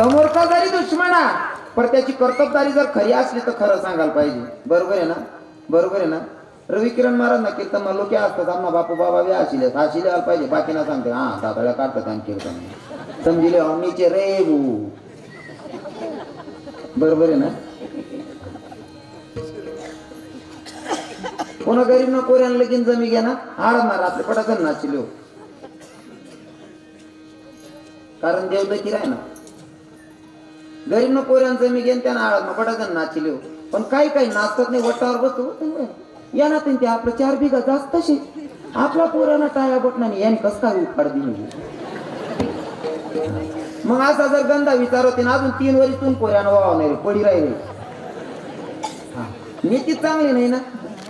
समोरचा जरी दुश्मना पण त्याची कर्तबदारी जर खरी असली तर खरं सांगायला पाहिजे. बरोबर आहे ना? बरोबर आहे ना? रवी किरण महाराज ना कीर्तन लोक असतात आम्हा बापू बाबा बी आशिले आशिले आला पाहिजे. बाकी ना सांगते हा दादाला काढतात आणि कीर्तन समजिले अमीचे रे बू बरोबर आहे ना? कोणा गरीब ना कोऱ्यान लगीन जमी घ्या ना. आड मार आपले पटाकन नाचिले हो कारण देवदकी आहे ना गरीब न पोऱ्यांचं मी घेन त्यांना आळत मग नाचिले. पण काही काही नाचतात नाही वटावर बसतो या ना ते आपलं चार बिघा जास्त शे आपला पोरांना टाया बटनाने याने कस काय उखाड दिली? मग असा जर गंधा विचार होते ना अजून तीन वरीतून पोऱ्यानं वाव नाही रे पडी राहिले. हा. नीती चांगली नाही ना?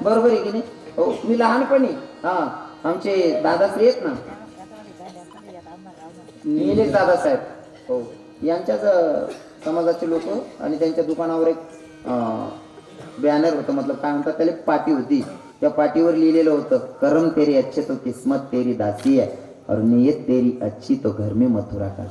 बरोबर आहे की नाही? हो मी लहानपणी हा आमचे दादाश्री आहेत ना. निलेश दादासाहेब. हो यांच्याच समाजाचे लोक आणि त्यांच्या दुकानावर एक बॅनर होतं. मतलब काय म्हणतात त्याला? पाटी होती. त्या पाटीवर लिहिलेलं होतं करम तेरी अच्छे तो किस्मत तेरी दासी है और नियत तेरी अच्छी तो घर में मथुरा का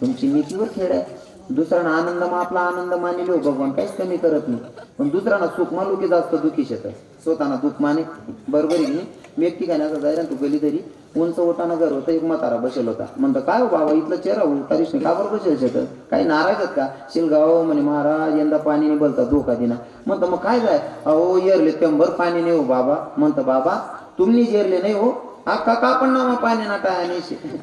तुमची नीतीवर खेळ आहे. दुसऱ्यांना आनंद मग आपला आनंद मानिले. हो भगवान काहीच कमी करत नाही. पण दुसऱ्यांना सुख मालू की जास्त दुखी शेत स्वतःना दुःख माने. बरोबर आहे की मी एक ठिकाणी जायला तू गेली तरी. उंच ओटानं घर होतं एक म्हातारा बसेल होता. म्हणतो काय हो बाबा इथलं चेहरा उतारीश नाही. का बरं बसेल शेत काही नाराज आहेत का? शिलगाव हो, म्हणे महाराज यंदा पाणी नाही बोलता धोका दिना. म्हणतो मग काय जाय अहो येरले तेंबर पाणी नाही हो बाबा. म्हणतो बाबा तुम्ही जेरले नाही हो. अक्का का पण नामा पाणी नाटा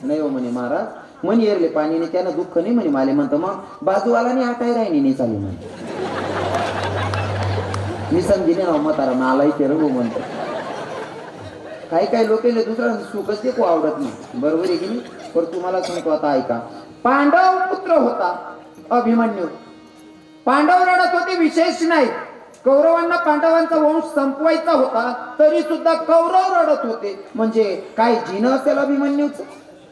नाही हो म्हणे महाराज म्हणे येरले पाणी नाही त्यानं दुःख नाही म्हणे माले. म्हणतो मग बाजूवाला नाही आटाय राहिनी नाही चालू म्हणे. मी समजिले ना हो म्हातारा नाला इथे रघु म्हणतो. काही काही लोक दुसऱ्यांचं सुखच ते खूप आवडत नाही. बरोबर आहे की नाही? पण तुम्हाला सांगतो आता ऐका. पांडव पुत्र होता अभिमन्यू. पांडव रडत होते विशेष नाही. कौरवांना पांडवांचा वंश संपवायचा होता तरी सुद्धा कौरव रडत होते. म्हणजे काय जिन असेल अभिमन्यूच?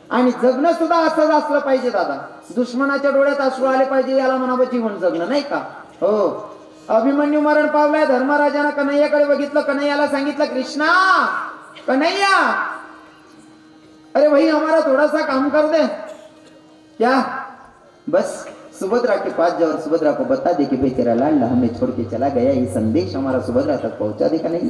आणि जगणं सुद्धा असंच असलं पाहिजे दादा. दुश्मनाच्या डोळ्यात अश्रू आले पाहिजे याला म्हणावं जीवन जगणं नाही का? हो. अभिमन्यू मरण पावलाय धर्मराजानं कन्हैयाकडे बघितलं कन्हैयाला सांगितलं कृष्णा कन्हैया! अरे भाई हमारा थोड़ा सा काम कर दे। क्या? बस सुभद्रा के पास जाओ सुभद्रा को बता दे कि भाई तेरा लाडला हमें छोड़ के चला गया। ये संदेश हमारा सुभद्रा तक पहुंचा दे का नाही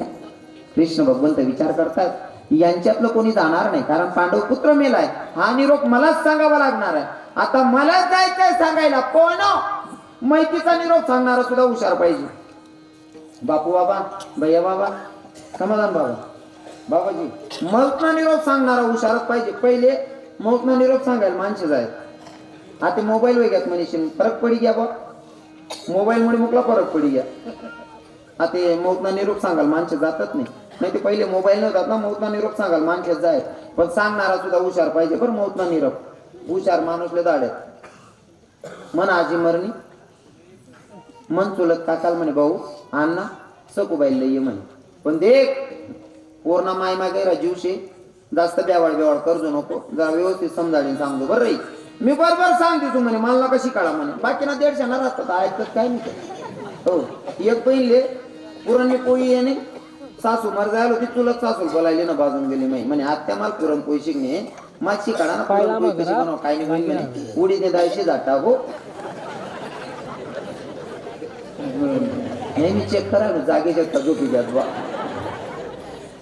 कृष्ण भगवंत विचार करतात यांच्यातलं कोणी जाणार नाही कारण पांडव पुत्र मेलाय हा निरोप मलाच सांगावा लागणार आहे. आता मलाच जायचंय सांगायला. कोण? माहितीचा निरोप सांगणारा सुद्धा हुशार पाहिजे. बापू बाबा भैया बाबा समाधान बाबा. बाबाजी. मौतना निरोप सांगणारा हुशारच पाहिजे. पहिले मौतना निरोप सांगायला माणसे जायत आता मोबाईल वगैरे मनीषी फरक पडी घ्या बा मोबाईल मुळे मुकला फरक पडी घ्या. आता मौतना निरोप सांगाल माणसे जातात नाही. नाही ते पहिले मोबाईल नव्हतात ना मौतना निरोप सांगाल माणसेच जाय पण सांगणारा सुद्धा हुशार पाहिजे बरं मौतना निरोप. हुशार माणूसले दाड्यात मन आजी मरणी. मन चुलत काकाल म्हणे भाऊ अण्णा सकुबाईला ये म्हणे. पण देख पूर्ण माय माय गैरा जीवशे. जास्त बेवाळ बेवाळ करजो नको. जरा व्यवस्थित समजाडीन सांगतो. बरं रे. मी बरोबर सांगते तू म्हणे मला कशी काढा म्हणे. बाकी ना दीडशे ना राहतात. ऐकत काय नाही हो. एक पहिले पुरण पोळी येणे. सासू मर जायला होती. चुलत सासू बोलायली ना बाजून गेली माई. म्हणे आत्या मला पुरणपोळी शिकणे. मागची काढा ना पुरणपोळी कशी बनव काय नाही म्हणे. उडी ते दायशी जाता हो. नेहमी चेक करा जागेच्या का झोपी घ्या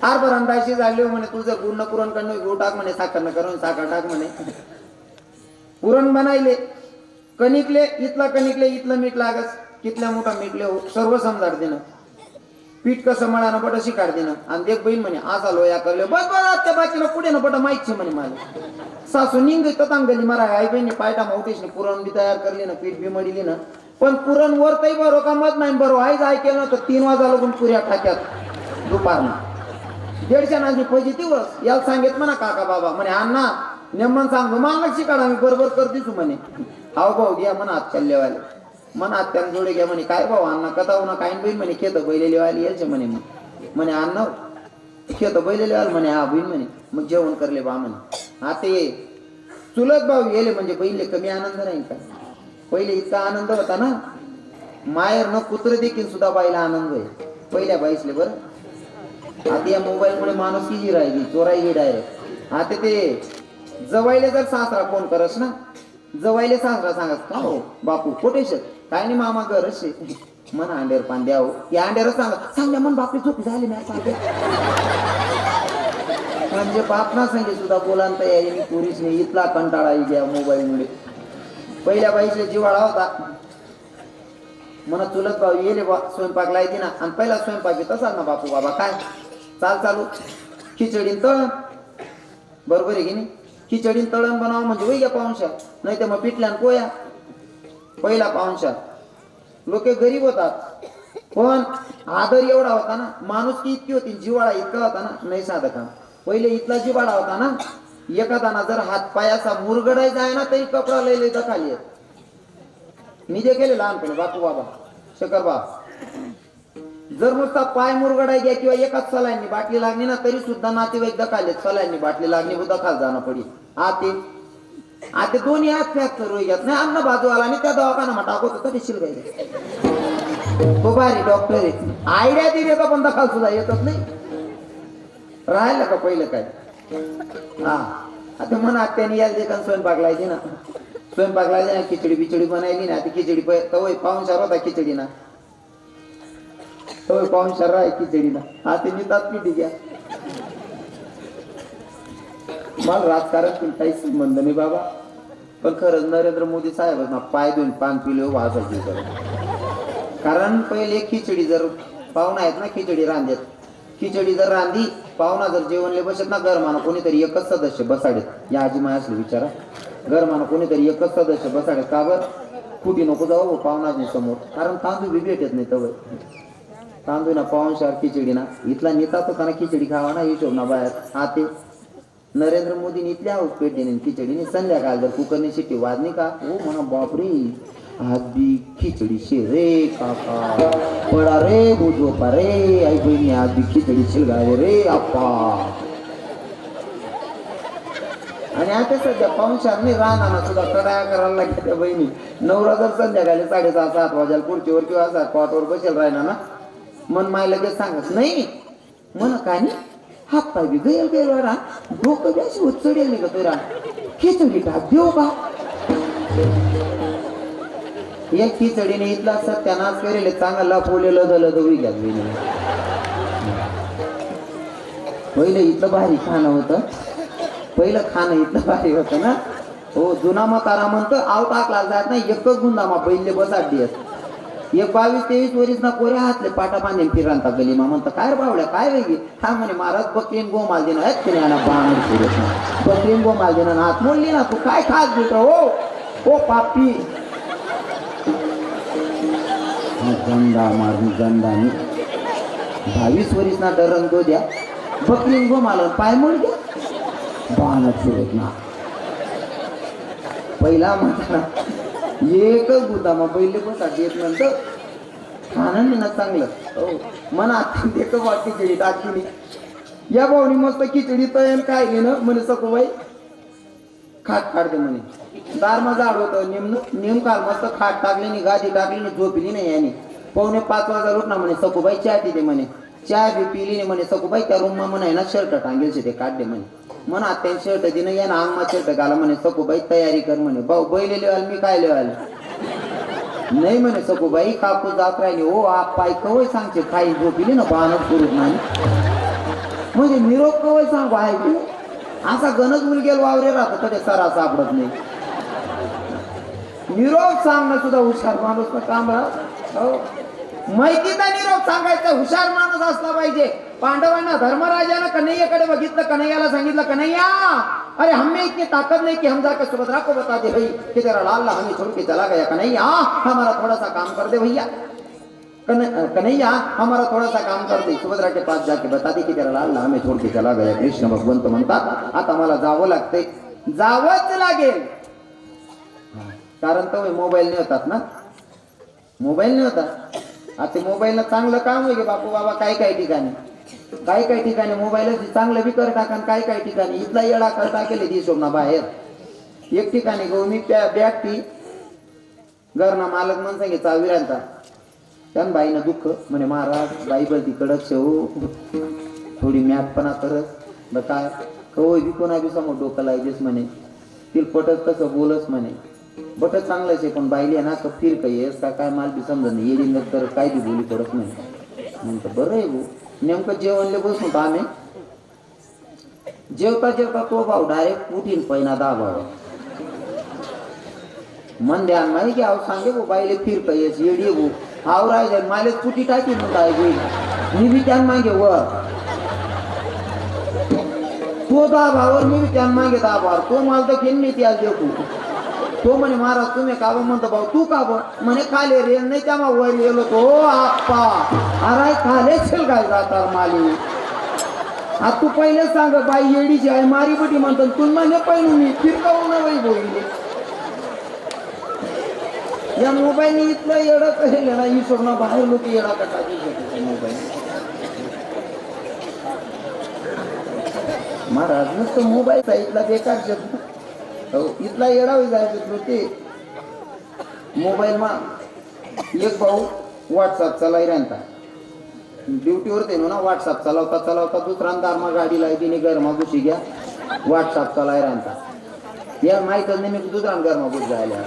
फार आर झाली झाले हो म्हणे तुझं गुण पुरण करणं गो टाक म्हणे साखर न करून साखर टाक म्हणे. पुरण बनायले. कणिकले इथला कणिकले इथलं मीठ लागस. कितल्या मोठा मीठले हो? सर्व समजाड देणं पीठ कसं मळानं बट अशी काढ देणं आणि देख बहीण म्हणे असा लोया करले. बस बस त्या बाकीला पुढे ना बट माहिती म्हणे मला. सासू निंग ततांगली मरा आई बहिणी पायटा मावटीस पुरण बी तयार करली ना पीठ बी मडिली ना. पण पुरण वर तई बरो का मत नाही? बरो आईच ऐकेल ना तर तीन वाजा लागून पुऱ्या टाक्यात. दुपारनं. दीडशे नाची पैसे दिवस याला सांगेत म्हणा काका बाबा म्हणे अण्णा नेमन सांगतो मागशी काढा मी बरोबर करते म्हणे. हाव भाऊ घ्या म्हणा आजकाल लेवायला म्हणा आत्यान जोडे घ्या म्हणे काय भाऊ अण्णा कथा ना काय बहीण म्हणे खेत बैलेली वाली यायचे म्हणे म्हणे अण्णा खेत बैलेली वाल म्हणे हा बहीण म्हणे मग जेवण करले बा म्हणे. हा ते चुलत भाऊ गेले म्हणजे पहिले कमी आनंद नाही का? पहिले इतका आनंद होता ना? मायर न कुत्र देखील सुद्धा बाईला आनंद आहे पहिल्या बाईसले बरं. आधी या मोबाईल मुळे माणूस किती राहिली चोराई डायरेक्ट आता ते जवायले जर सासरा फोन करस ना जवायले सासरा सांगत का हो बापू कोटेश काय नाही मामा घर मन अंडेर पांड्या हो या अंडेर सांगा सांगा मन बापी चूक झाली ना सांगे म्हणजे बाप ना सांगे सुद्धा बोलांता यायला मी पुरीच नाही इथला कंटाळा येईल या मोबाईल मुळे पहिल्या बाईचे जिवाळा होता. म्हणा चुलत भाऊ येले बा स्वयंपाक लायती ना. आणि पहिला स्वयंपाक येत तसाच ना बापू बाबा काय? चाल चालू. खिचडी तळण. बरोबर आहे की नाही? खिचडीन तळण बनावं म्हणजे वय पाहुणशा नाही तर मग पिटल्यान पोया पहिला पाहुणशा लोक गरीब होतात. पण आदर एवढा होता ना माणूस की इतकी होती जिवाळा इतका होता ना नाही साधं काम. पहिले इथला जिवाळा होता ना एखादा जर हात पायाचा मुरगडायचा आहे ना तरी कपडा लय लय खाली मी जे केले लहानपणी बापू बाबा शकर बाबा. जर नुसता पाय मुरगडाय घ्या किंवा एकाच सलाईंनी बाटली लागली ना तरी सुद्धा नातेवाईक दखाले सलाईंनी बाटली लागली व दखाल जाणं पडी आते. आते दोन्ही हात फ्रॅक्चर होई घेत नाही अन्न बाजू आला आणि त्या दवाखाना मग टाकत तरी शिलगाय तो भारी डॉक्टर आहे. आयडिया दिली का पण दखाल सुद्धा येतच नाही. राहिलं का पहिलं काय? हा. आता म्हणा आत्याने याच देखान स्वयंपाक लायची ना. स्वयंपाक लायची ना खिचडी बिचडी बनायली ना. ती खिचडी तवय पाहून सार होता खिचडी ना तवय पाहून शार आहे खिचडी ना हा ते नितात पिठी घ्या मला राजकारण पण काही संबंध नाही बाबा. पण खरंच नरेंद्र मोदी साहेब ना पाय दोन पान पिले हो वाजायची कारण पहिले खिचडी जर पाहुणा आहेत ना खिचडी रांधेत. खिचडी जर रांधी पाहुणा जर जेवणले बसत ना गरमानं कोणीतरी एकच सदस्य बसाडेत या आजी माय असले विचारा. गरमानं कोणीतरी एकच सदस्य बसाडेत का बर? कुठे नको जाऊ पाहुणा समोर. कारण तांदूळ बी भेटत नाही तवय. तांदूळ ना पाहून शार खिचडी ना. इथला नेता तो ना खिचडी खावा ना हिशोब ना बाहेर. हा ते. नरेंद्र मोदीने इथल्या हाऊस पेट देणे खिचडीने संध्याकाळ जर कुकरने शिट्टी वाजली का ओ म्हणा बापरे. आज खिचडी शे रे काका. पडा रे बुजो रे. आई बहिणी आज खिचडी शिलगावे रे आप्पा. आणि आता सध्या पाहुणशारने राहणार सुद्धा कडाया करायला लागल्या त्या बहिणी. नवरा जर संध्याकाळी साडेसहा सात वाजायला खुर्चीवर किंवा असा कॉटवर बसेल राहणार ना मन माय लगेच सांगत नाही. मन काय नाही? हात पाय बी गैल गैल रा डोकं बी अशी उचडेल का तुरा खिचडी का? देऊ का एक खिचडीने इथला सत्यानाश करेल चांगला लपवलेलं झालं तर विग्यात पहिलं इथलं भारी खाणं होतं. पहिलं खाणं इथलं भारी होतं ना. हो जुना मतारा म्हणतो आव टाकला जात नाही एकच गुंदामा पहिले बसाडली एक बावीस तेवीस वरीस ना कोऱ्या हातले पाटा बांधेन फिरांता गली मा म्हणतं काय रे बावड्या काय वेगळी हा? म्हणे महाराज बकरीन गोमाल देणं आहेत की नाही बाण फिरत ना बकरीन गोमाल देणं हात मोडली ना तू काय खास भेट हो? ओ पापी. गंदा मारून गंदा मी बावीस वरीस ना डरण दो द्या. बकरीन गोमाल पाय मोड द्या. बाण फिरत ना पहिला म्हणताना एकच गुदामा पहिले पण येत नंतर खाणं ना चांगलं. हो. मना एक वाटते खिचडी टाकली या भाऊनी मस्त खिचडी तयार काय घेणं म्हणे सकोबाई खाट काढते म्हणे. दारमा झाड होतं नेम काल मस्त खाट टाकली नि गादी टाकली नि झोपली नाही याने. पाहुणे पाच वाजता ना म्हणे सकोबाई चहा पिते म्हणे. चहा बी पिली नाही म्हणे सकोबाई त्या रूम म्हणे ना शर्ट टांगेल ते काढले म्हणे. म्हणा त्या शर्ट दिनं या ना अंगमा शर्ट घाला म्हणे सकोबाई तयारी कर म्हणे. भाऊ बैल लिवाल मी काय लिवाल? नाही म्हणे सकोबाई कापू जात राहिले. हो आप पाय कवय सांगते काही झोपिली ना बाणच करू नाही. म्हणजे निरोप कवय सांगू आहे की असा गणच मुलगेल वावरे राहतो तरी सरा सापडत नाही. निरोप सांगणं सुद्धा हुशार माणूस ना काम राहत. हो. माहितीचा निरोप सांगायचा हुशार माणूस असला पाहिजे. पांडवांना धर्मराजानं कन्हैयाकडे बघितलं कन्हैयाला सांगितलं कन्हैया अरे हमें इतनी ताकत नहीं कि हम जाकर सुभद्रा को बता दे भाई कि तेरा लाल हमें छोड़ के चला गया। कन्हैया हमारा थोड़ा सा काम कर दे भैया। कन्हैया हमारा थोड़ा सा काम कर दे। सुभद्रा के पास जाके बता दे की तेरा लाल हमें छोड़ के चला गया। कृष्ण भगवंत म्हणतात आता मला जावं लागतंय. जावंच लागेल. कारण तो मोबाईल नाही होतात ना? मोबाईल नाही होता? आता मोबाईलनं चांगलं काम आहे बापू बाबा काय काय ठिकाणी? काही काही ठिकाणी मोबाईल चांगलं बी कर काही काही ठिकाणी इथला येडा कर टाकेल हिशोब बाहेर. एक ठिकाणी गो मी बॅग ती. घरना मालक म्हणून सांगे विरांता त्यान बाईनं दुःख म्हणे महाराज बाई बलती कडक शेव हो. थोडी मॅटपणा करत. ब काय? कवय बी कोणा समोर डोकं लायजेस म्हणे. तिल पटत तसं बोलच म्हणे. बट चांगलंच आहे पण बाईली आहे ना का फिर काही येस का? काय माल बी समजा नाही येईल तर काय बी बोली पडत नाही. म्हणतं बरं आहे भाऊ. नेमकं जेवणले बसून आम्ही. जेवता जेवता तो भाऊ डायरेक्ट उठीन पहिना दहा मन ध्यान नाही की अहो सांगे भाऊ बाईले फिर काही येडी भाऊ. आव राय जाईल माले कुटी टाकी म्हणता आहे मी बी त्यान मागे वर. तो दाबावर मी बी त्यान मागे दाबावर. तो माल तर घेऊन मी त्याला देऊ तो म्हणे महाराज तुम्ही का म्हणतो भाऊ? तू का म्हणे खाले रे नाही त्या मग वर गेलो तो. आप्पा अरे खाले छेल काय जातात माली? आ तू पहिले सांग बाई येडीची आहे मारी बटी म्हणतो तू म्हणे पहिलं मी फिरकावू ना बाई बोलली. या मोबाईलने इथलं येडं करेल ना ईश्वरना बाहेर लोक येडा कटा मोबाईल महाराज नुसतं मोबाईल इथला बेकार शब्द हो इथला येडा होई जायचं ते मोबाईल मा एक भाऊ व्हॉट्सअप चालाय राहता ड्युटीवर ते ना व्हॉट्सअप चालवता चालवता दुसऱ्यांदा मग गाडी लाई तिने गरमा घुशी घ्या. व्हॉट्सअप चालाय राहता या माहीतच नाही मी दुसऱ्या गरमा घुस जायला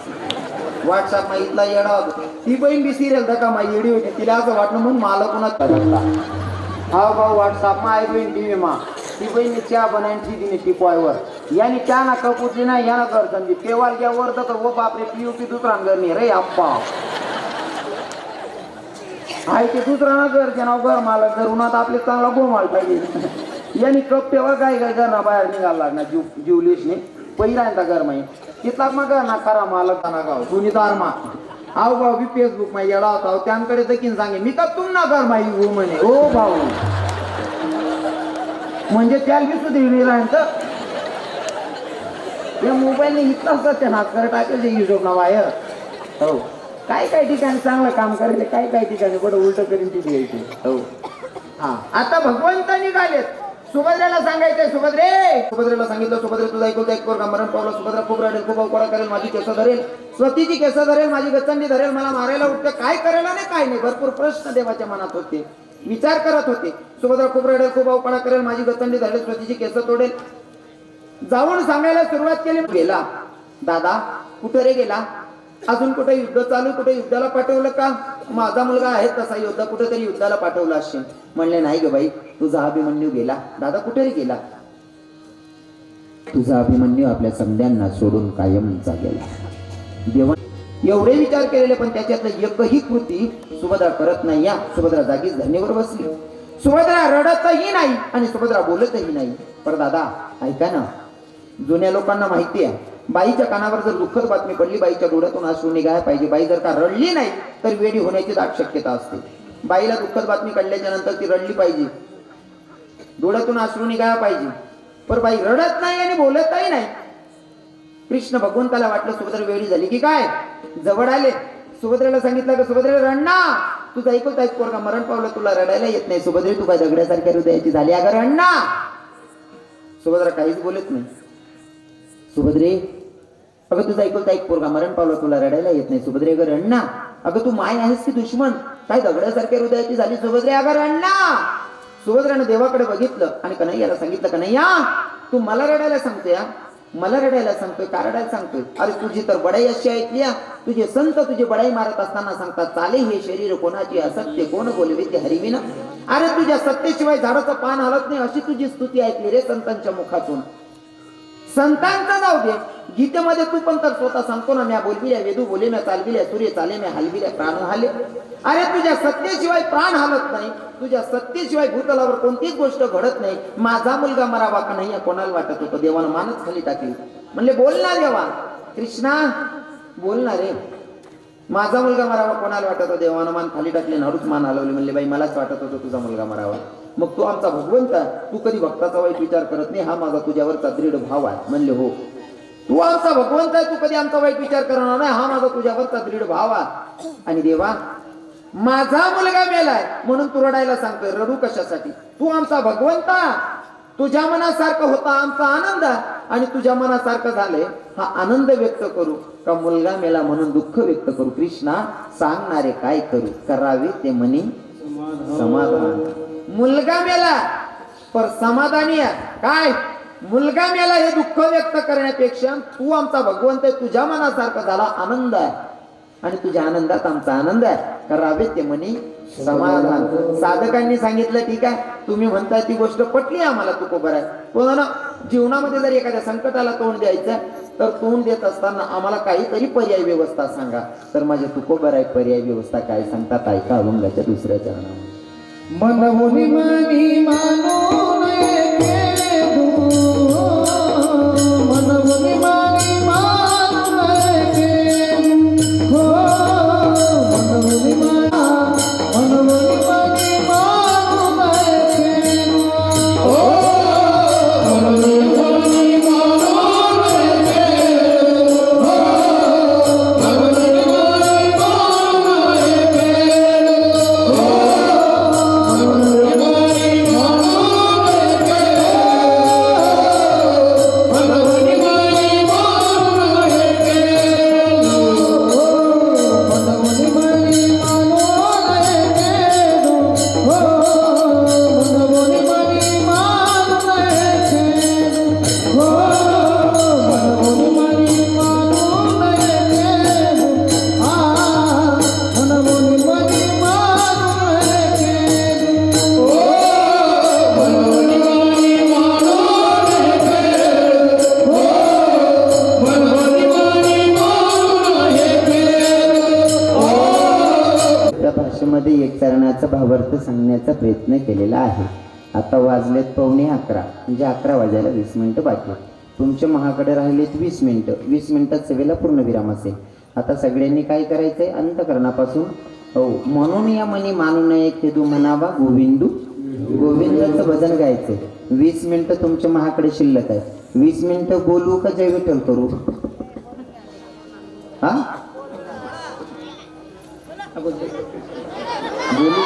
व्हॉट्सअप मा इथला येडा ती बहीण बी सिरियल धका मा येडी होती. तिला असं वाटलं म्हणून मला कोणा हा भाऊ व्हॉट्सअप मा आई बहीण टीव्ही मा ती बहीण चहा बनायची दिली टिपवायवर याने चहा ना कपूची नाही यानं कर संधी केवाल घ्या वर तर वो बापरे पीयूपी दुसरा घर रे आप्पा. आहे ते दुसरा ना घर ना घर मला घर उन्हात आपले चांगला गोमाल पाहिजे. यांनी कप तेव्हा काय काय घर ना बाहेर निघाला लागणार जीव जीवलेशने पहिला यांचा घर माही तिथला मग घर ना खरा मालक ना गाव जुनी दार मा. आव भाऊ मी फेसबुक मा येडा होता. त्यांकडे दखीन सांगे मी का तुम ना घर माही हो म्हणे? हो भाऊ. म्हणजे त्याला बी सुधीर तर. या मोबाईलने इतकंच असतात ते नाचकर टाकेल हिशोब ना वायर. हो. काय काय ठिकाणी चांगलं काम करायचं काय काय ठिकाणी बरं उलट करीन ती द्यायची. हो. हा. आता भगवंत निघालेत. सुभद्रेला सांगायचंय सुभद्रे! सुभद्रेला सांगितलं सुभद्रे तुझा ऐकून एक का मरण पावला सुभद्रा खूप रडेल खूप अवकडा करेल माझी केस धरेल स्वतीची केस धरेल माझी गचंडी धरेल मला मारायला उठते काय करायला नाही काय नाही भरपूर प्रश्न देवाच्या मनात होते. विचार करत होते. सुभद्रा खूप रडेल खूप अवपणा करेल माझी गतंडी झाली स्वतःची केस तोडेल. जाऊन सांगायला सुरुवात केली. गेला. दादा कुठे रे गेला? अजून कुठे युद्ध चालू कुठे युद्धाला पाठवलं का? माझा मुलगा आहे तसा युद्ध कुठेतरी युद्धाला पाठवला असेल. म्हणले नाही ग बाई तुझा अभिमन्यू गेला. दादा कुठे रे गेला? तुझा अभिमन्यू आपल्या समध्यांना सोडून कायमचा गेला देवा एवढे विचार केलेले पण त्याच्यातलं एकही कृती सुभद्रा करत नाही. या सुभद्रा जागीच धन्यवर बसली. सुभद्रा रडतही नाही आणि सुभद्रा बोलतही नाही. पण दादा ऐका ना. जुन्या लोकांना माहिती आहे बाईच्या कानावर जर दुःखद बातमी पडली बाईच्या डोळ्यातून अश्रू निघायला पाहिजे. बाई जर का रडली नाही तर वेडी होण्याची दाट शक्यता असते. बाईला दुःखद बातमी काढल्याच्या नंतर ती रडली पाहिजे. डोळ्यातून अश्रू निघायला पाहिजे. पर बाई रडत नाही आणि बोलतही नाही. कृष्ण भगवंताला वाटलं सुभद्रा वेळी झाली की काय? जवळ आले. सुभद्रेला सांगितलं का सुभद्रे रडणा तुझं ऐकून ऐक पोरगा मरण पावलं तुला रडायला येत नाही. सुभद्रे तू काय दगड्यासारख्या हृदयाची झाली? अगं रडणा सुभद्रा काहीच बोलत नाही. सुभद्रे अगं तुझं ऐकून ऐक पोरगा मरण पावलं तुला रडायला येत नाही. सुभद्रे अगं रडणा अगं तू माय आहेस की दुश्मन? काय दगड्यासारख्या हृदयाची झाली? सुभद्रे अगं रडणा सुभद्रानं देवाकडे बघितलं आणि कन्हैयाला सांगितलं कन्हैया तू मला रडायला सांगतोय मला रडायला सांगतोय का रडायला सांगतोय? अरे तुझी तर बडाई अशी ऐकली तुझे संत तुझी बडाई मारत असताना सांगतात चाले हे शरीर कोणाची असत्य कोण बोलवे ते हरिविना अरे तुझ्या सत्तेशिवाय झाडाचं पान हलत नाही अशी तुझी स्तुती ऐकली रे संतांच्या मुखातून. संतांचा जाऊ दे गीतेमध्ये तू पण तर स्वतः सांगतो ना म्या बोलविल्या वेदू बोले म्या चालविल्या सूर्य चाले म्या हलविल्या प्राण हाले अरे तुझ्या सत्तेशिवाय प्राण हालत नाही तुझ्या सत्तेशिवाय भूतलावर कोणतीच गोष्ट घडत नाही माझा मुलगा मरावा का नाही या कोणाला वाटत होतं? देवानं मानच खाली टाकली. म्हणले बोलणार देवा. कृष्णा बोलणार रे. माझा मुलगा मरावा कोणाला वाटत होता? देवानं मान खाली टाकले नाडूच मान हलवले. म्हणले बाई मलाच वाटत होतं तुझा मुलगा मरावा. मग तू आमचा भगवंत तू कधी भक्ताचा वाईट विचार करत नाही. हा माझा तुझ्यावरचा दृढ भाव आहे. म्हणले हो. तू आमचा भगवंत आहे तू कधी आमचा वाईट विचार करणार नाही? हा माझा तुझ्यावरचा दृढ भाव आहे. आणि देवा माझा मुलगा मेलाय म्हणून तू रडायला सांगतोय रडू कशासाठी? तू आमचा भगवंता तुझ्या मनासारखं होता आमचा आनंद आणि तुझ्या मनासारखं झालंय हा आनंद व्यक्त करू का मुलगा मेला म्हणून दुःख व्यक्त करू? कृष्णा सांगणारे काय करू? करावे ते म्हणी समाधान. मुलगा मेला पर समाधानी आहे. काय? मुलगा मेला हे दुःख व्यक्त करण्यापेक्षा तू आमचा भगवंत आहे तुझ्या मनासारखा झाला आनंद आहे. आणि तुझ्या आनंदात आमचा आनंद आहे. करावे ते म्हणी समाधान. साधकांनी सांगितलं ठीक आहे तुम्ही म्हणताय ती गोष्ट पटली आम्हाला तू बरं आहे कोणाला? ना जीवनामध्ये जर एखाद्या संकटाला तोंड द्यायचं तर तोंड देत असताना आम्हाला काहीतरी पर्याय व्यवस्था सांगा. तर माझे तुकोबर आहे पर्याय व्यवस्था काय सांगतात ऐका अभंगाच्या दुसऱ्या चरणामध्ये. मनमुनी मनी भावार्थ सांगण्याचा प्रयत्न केलेला आहे. आता वाजलेत पावणे अकरा म्हणजे अकरा वाजायला वीस मिनटं बाकी तुमच्या महाकडे राहिलेत वीस मिनिटं. वीस मिनटात सेवेला पूर्ण विराम असेल. आता सगळ्यांनी काय करायचंय? अंतकरणापासून. हो म्हणून या मनी मानू नये खेदू म्हणावा गोविंदू. गोविंदाचं भजन गायचंय. वीस मिनिटं तुमच्या महाकडे शिल्लक आहे वीस मिनिटं बोलू का जय विठ्ठल करू? हा? बोलू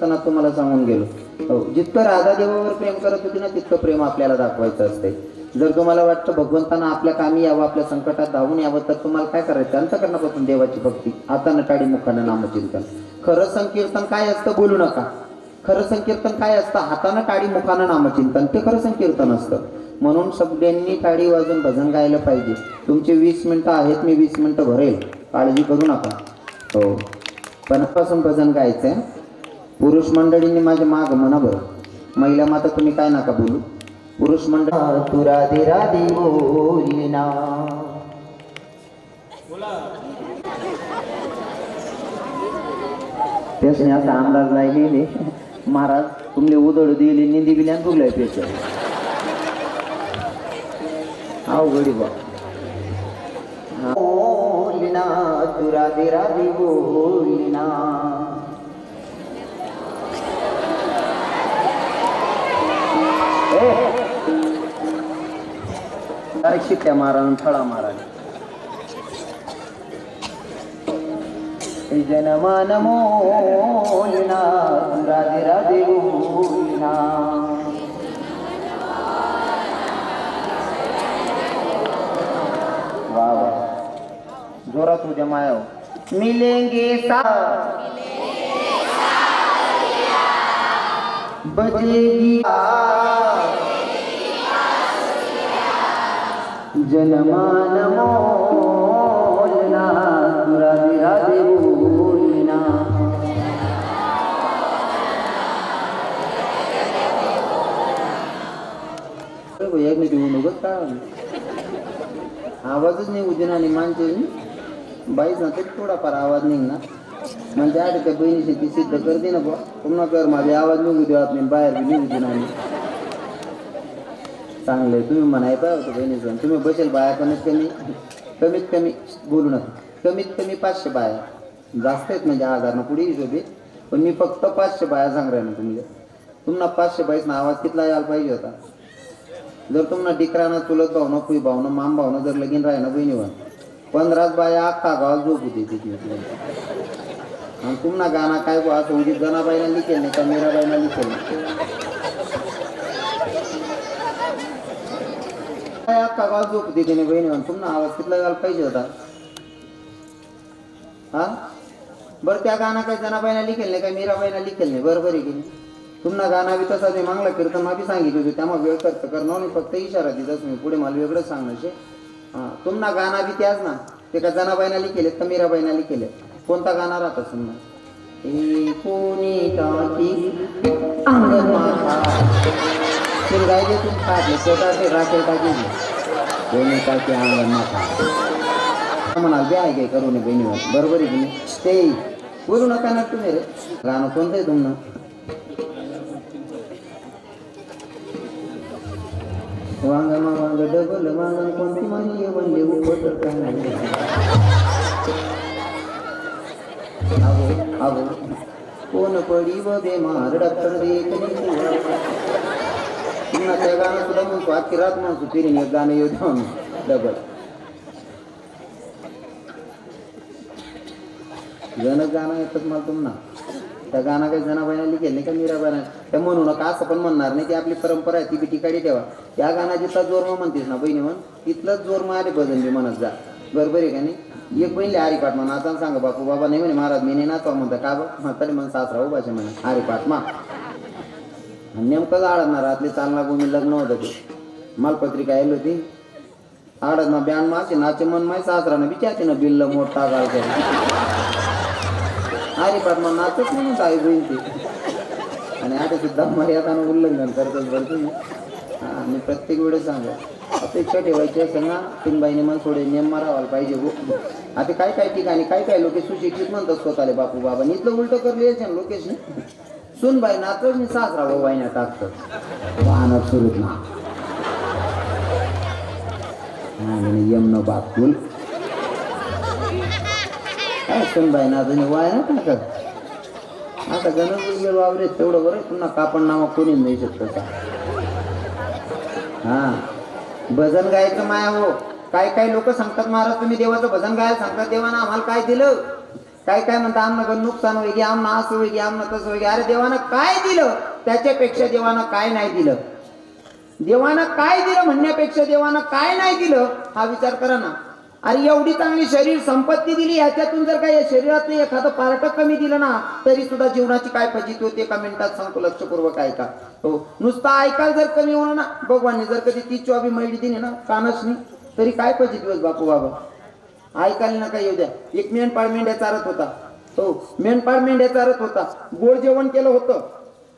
असताना तुम्हाला सांगून गेलो. हो, जितकं राधा देवावर प्रेम करत होती ना तितकं प्रेम आपल्याला दाखवायचं असते. जर तुम्हाला वाटतं भगवंतांना आपल्या कामी यावं आपल्या संकटात धावून यावं तर तुम्हाला काय करायचं? अंतकरणापासून देवाची भक्ती हातानं टाळी मुखानं नामचिंतन. खरं संकीर्तन काय असतं बोलू नका. खरं संकीर्तन काय असतं? हातानं टाळी मुखानं नामचिंतन. ते खरं संकीर्तन असतं. म्हणून सगळ्यांनी टाळी वाजून भजन गायला पाहिजे. तुमचे वीस मिनिटं आहेत मी वीस मिनिटं भरेल. काळजी करू नका. हो. पणापासून भजन गायचं आहे पुरुष मंडळींनी माझ्या माग म्हणा बरं. महिला माता तुम्ही काय नका बोलू. पुरुष मंडळ. तू राधे राधे बोलली ना. त्याने असा अंदाज नाही लिहिले. महाराज तुमले उदळ दिली निंदी बिली आणि तुगलाय पेच अवघडी बा. बोलिना तू राधे राधे बोलिना अरे शिट्ट्या मारा थळा मारा जनमान मोलिना राधे राधे बोलिना वा वा. जोरात उद्या माया हो. मिलेंगे सा बजेगी जनमान मोलना राधे राधे बोलना अरे भैया मी देऊ नकोस का? आवाजच नाही उद्या आणि मानते बाईच ना तरी थोडाफार आवाज नाही ना. म्हणजे आठ त्या बहिणीची ती सिद्ध करते ना बा पुन्हा कर माझे आवाज निघू देऊ आपण बाहेर निघू दे नाही. चांगले तुम्ही म्हणाय पाहिजे होतं बहिणीचं तुम्ही बसेल बाया कमीत कमी कमीत कमी बोलू नका. कमीत कमी पाचशे बाया. जास्त आहेत म्हणजे हजारनं पुढे हिशोबे पण मी फक्त पाचशे बाया सांग ना तुम्ही तुम्हाला पाचशे बाईसना आवाज कितला यायला पाहिजे होता? जर तुम्हाला डिकरानं चुलत भावनं कुई भावनं माम भावनं जर लगीन राही ना बहिणीवर पंधराच बाया अख्खा गावात झोप होती तिथे. आणि तुम्हाला गाणं काय बुवा असं उदित जनाबाईला लिखेल नाही का मीराबाईला लिखेल नाही. अक्का अख्खा झोप झोप होती बहिणी म्हणून तुम्हाला आवाज कितला यायला पाहिजे होता? हा? बरं त्या गाणं काही जनाबाईला लिखेल नाही का मीराबाईला लिखेल नाही? बरोबर आहे की नाही? तुम्हाला गाणं बी तसा ते मागला कीर्तन माफी सांगितलं होती त्यामुळे वेळ खर्च करणार नाही फक्त इशारा दिलाच मी पुढे मला वेगळंच सांगणार शे हां तुम्हाला गाणं बी त्याच ना. ते का जनाबाईना लिखेलेत का मीराबाईना लिखेलेत? कोणता गाणं राहतं समजा टाकी कोणी टाकी अंगण माथा शिरगायले तू काढले पोटाचे राखेल टाकी कोणी टाकी अंगण माथा म्हणाल बी आहे काय करू नये बहिणीवर? बरोबर आहे ते बोलू नका ना तुम्ही रे. गाणं कोणतं आहे तुम्हाला वांग मा वांग डबल वांग कोणती माही वंडे म्हणजे उपट काय अगो अगो कोण पडी व बेमार डॉक्टर देखणी ಸುಮ್ಮನೆ त्या गाणं सुद्धा म्हणतो अख्खी रात म्हणतो फिरीन एक ಡಬಲ್ येऊ गाणं येतात मला तुम्हाला त्या गाणं काही जनाबाईना लिखेल का मीराबाईना? त्या म्हणू नका असं पण म्हणणार नाही की आपली परंपरा आहे ती बी ठिकाणी ठेवा. या गाणं जिथला जोर मग म्हणतेस ना बहिणी म्हण तिथलंच जोर मग आले भजन बी म्हणत जा. बरोबर आहे का नाही? एक बहिणीला हरिपाठ म्हणा आता सांगा बापू बाबा नाही म्हणे महाराज मी नाही नाचवा म्हणता. का बा म्हातारी म्हण सासरा हो, उभाषे म्हणे हरिपाठ मा. आणि नेमकंच आडणार आतले चालना कोणी लग्न होतं ते. मालपत्रिका आली होती. आडत ना ब्यान मासे नाचे मन माय सासरा ना विचारते ना बिल्ल मोठा गाळ अरे मग नाचत नाही म्हणतो आई बहीण ती. आणि आता सुद्धा मर्यादानं उल्लंघन करतच बरं तुम्ही. हा मी प्रत्येक वेळेस सांगा अपेक्षा ठेवायची असेल ना तीन बाईने मन सोडे नियम मारावाला पाहिजे हो. आता काय काय ठिकाणी काय काय लोक सुशिक्षित म्हणतात स्वतःला बापू बाबा इथलं उलटं करले लोकेशन. लोकेश सुन बाई मी सासरा भाऊ बाईना टाकतं. वाहनात सुरूच ना. यम न बापूल काय सुनबाई ना तुम्ही वाय ना टाकत. आता गणप वावरे तेवढं बरं पुन्हा कापण नावा कोणी नाही शकत का हा. भजन गायचं माया हो. काय काय लोक सांगतात महाराज तुम्ही देवाचं भजन गायला सांगतात देवानं आम्हाला काय दिलं? काय काय म्हणता? आमनं नुकसान होई की आमनं असं होई की आमनं तसं होई अरे देवानं काय दिलं? त्याच्यापेक्षा देवानं काय नाही दिलं? देवानं काय दिलं म्हणण्यापेक्षा देवानं काय नाही दिलं? हा विचार करा ना. अरे एवढी चांगली शरीर संपत्ती दिली याच्यातून जर काय शरीरातलं एखादं पार्ट कमी दिलं ना तरी सुद्धा जीवनाची काय फजिती होते एका मिनिटात सांगतो लक्षपूर्वक ऐका. हो. नुसतं ऐकायला जर कमी होणार ना भगवानने जर कधी ती चॉबी मैडी दिली ना कानसनी तरी काय फजिती होत बापू बाबा? ऐकायला नका येऊ द्या. एक मेंढपाळ मेंढ्या चारत होता. हो मेंढपाळ मेंढ्या चारत होता. गोड जेवण केलं होतं.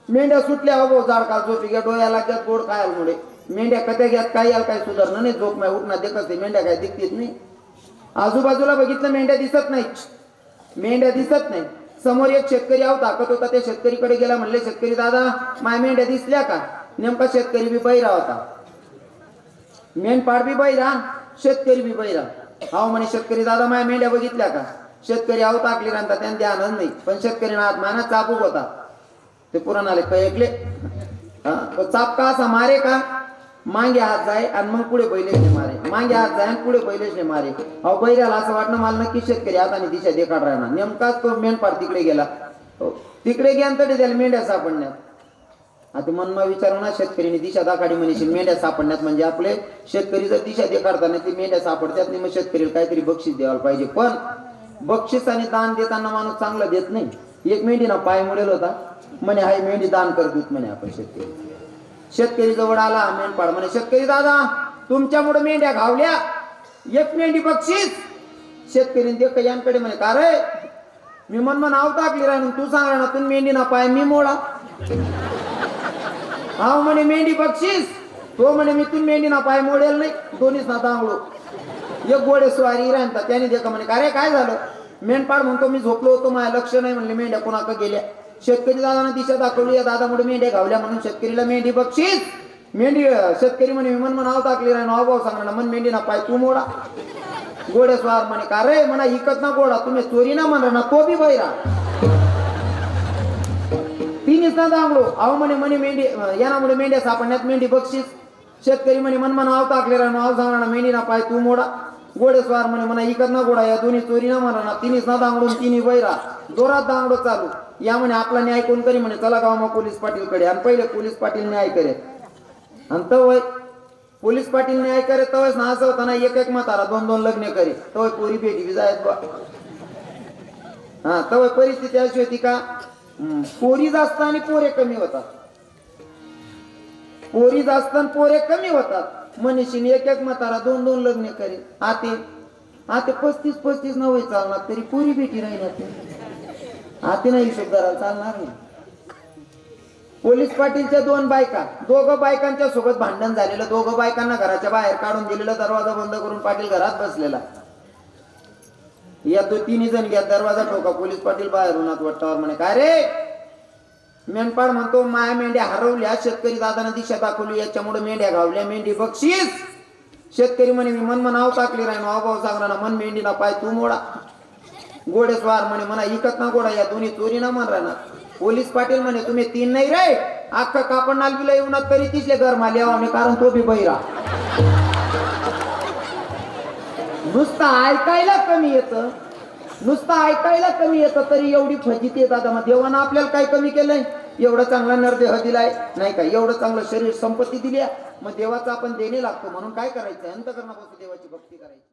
मेंढ्या सुटल्या अगो झाड काल झोपी घ्या डोळ्याला घ्या गोड खायला मुळे मेंढ्या कथ्या घ्यात काय याला काय सुधारणं नाही झोप नाही उठणार देखत नाही मेंढ्या काय दिखतीत नाही. आजूबाजूला बघितलं मेंढ्या दिसत नाही मेंढ्या दिसत नाही समोर एक शेतकरी आव ताकत होता त्या शेतकरीकडे गेला म्हणले शेतकरी दादा माय मेंढ्या दिसल्या का? नेमका शेतकरी बी बैरा होता. मेंढपाळ बी बैरा शेतकरी बी बैरा. अहो म्हणे शेतकरी दादा माझ्या मेंढ्या बघितल्या का? शेतकरी अहो ताकली राहता त्यांना ध्यानच नाही. पण शेतकरी ना माना चापूक होता. ते पुरण आले काय ऐकले? हा, तो चाप का असा मारे का? मागे हात जाय आणि मग पुढे बैलेशने मारे. मागे हात जाय आणि पुढे बैलेशने मारे. अहो बैराला असं वाटणं मला नक्की शेतकरी हाताने दिशा देखाड राहणार. नेमकाच तो मेंढपाळ तिकडे गेला. तिकडे गेल्यानंतर तरी त्याला मेंढ्या सापडण्यात. आता मनमा विचार ना शेतकरीने दिशा दाखाडी म्हणशील मेंढ्या सापडण्यात म्हणजे आपले शेतकरी जर दिशा देखाडताना ती मेंढ्या सापडतात नाही मग शेतकरीला काहीतरी बक्षीस द्यायला पाहिजे. पण बक्षीस आणि दान देताना माणूस चांगला देत नाही. एक मेंढीना पाय मुडेल होता. म्हणे हाय मेंढी दान करत म्हणे आपण शेतकरी. शेतकरी जवळ आला मेंढपाड म्हणे शेतकरी दादा तुमच्यामुळे मेंढ्या घावल्या. एक मेंढी बक्षीस. शेतकरी देख यांकडे म्हणे का रे? मी मन मन नाव टाकली राहिलो तू सांग ना तुम्ही मेंढी ना पाय मी मोडा. हा म्हणे मेंढी बक्षीस. तो म्हणे मी तुम्ही मेंढी ना पाय मोडेल नाही. दोन्हीच ना दांगलो एक गोडे स्वारी राहता त्याने देखा म्हणे का रे काय झालं? मेंढपाळ म्हणतो मी झोपलो होतो माझ्या लक्ष नाही. म्हणले मेंढ्या कोणाकडे गेल्या? शेतकरी दादाने दिशा दाखवली. या दादामुळे मेंढ्या घावल्या म्हणून शेतकरीला मेंढी बक्षीस. मेंढी शेतकरी म्हणे मी मन नाव टाकली राही नाव भाऊ सांगणार ना मन मेंढी ना पाय तू मोडा. गोड्या स्वार म्हणे का रे म्हणा इकत ना गोडा. तुम्ही चोरी ना म्हणा ना तो बी बैरा तिनीच ना दांगलो अहो म्हणे म्हणे मेंढी यानामुळे मेंढ्या सापडण्यात मेंढी बक्षीस. शेतकरी म्हणे मन आव टाकले राही नाव ना मेंढी ना पाय तू मोडा. गोडेस्वार म्हणे म्हणा इकत ना गोडा या दोन्ही चोरी ना म्हणा ना. तिनीच ना दांगडून तिन्ही वैरा. जोरात दांगडो चालू. या म्हणे आपला न्याय कोण करी म्हणे चला गाव मग पोलीस पाटीलकडे? आणि पहिले पोलीस पाटील न्याय करे. आणि तवय पोलीस पाटील न्याय करे तवच ना असं होता ना एक एक मतारा दोन दोन लग्न करे. तवय पोरी भेटी बी जायत बा. हा तवय परिस्थिती अशी होती का पोरी जास्त आणि पोरे कमी होतात. पोरी जास्त आणि पोरे कमी होतात. मनीषीने एक एक मतारा दोन दोन लग्न करे. आते आते पस्तीस पस्तीस नव्हे चालणार तरी पोरी भेटी राहील ते. आते नाही हिशोब चालणार नाही. पोलीस पाटीलच्या दोन बायका दोघं बायकांच्या सोबत भांडण झालेलं दोघं बायकांना घराच्या बाहेर काढून दिलेलं दरवाजा बंद करून पाटील घरात बसलेला. या तो तिन्ही जण घ्या दरवाजा ठोका पोलीस पाटील बाहेर उन्हात वाटतावर म्हणे काय रे? मेंढपाळ म्हणतो माया मेंढ्या हरवल्या शेतकरी दादानं दिशा दाखवली याच्यामुळे मेंढ्या गावल्या मेंढी बक्षीस. शेतकरी म्हणे मी मन म्हणाव टाकली राही नाव भाऊ सांगणार मन मेंढीला पाय तू मोडा. गोडेस्वार म्हणे म्हणा इकत ना गोडा या दोन्ही चोरी ना म्हण राहणार पोलीस पाटील म्हणे तुम्ही तीन नाही रे अख्खा कापड नालबीला येऊन तरी तिथले घर माले आवाने कारण तो बी बैरा. नुसतं ऐकायला कमी येतं. नुसतं ऐकायला कमी येतं तरी एवढी फजित येत आता मग देवानं आपल्याला काय कमी केलंय? एवढा चांगला नरदेह दिलाय. नाही का एवढं चांगलं शरीर संपत्ती दिली आहे. मग देवाचं आपण देणे लागतो म्हणून काय करायचं? अंतकरणापासून देवाची भक्ती करायची.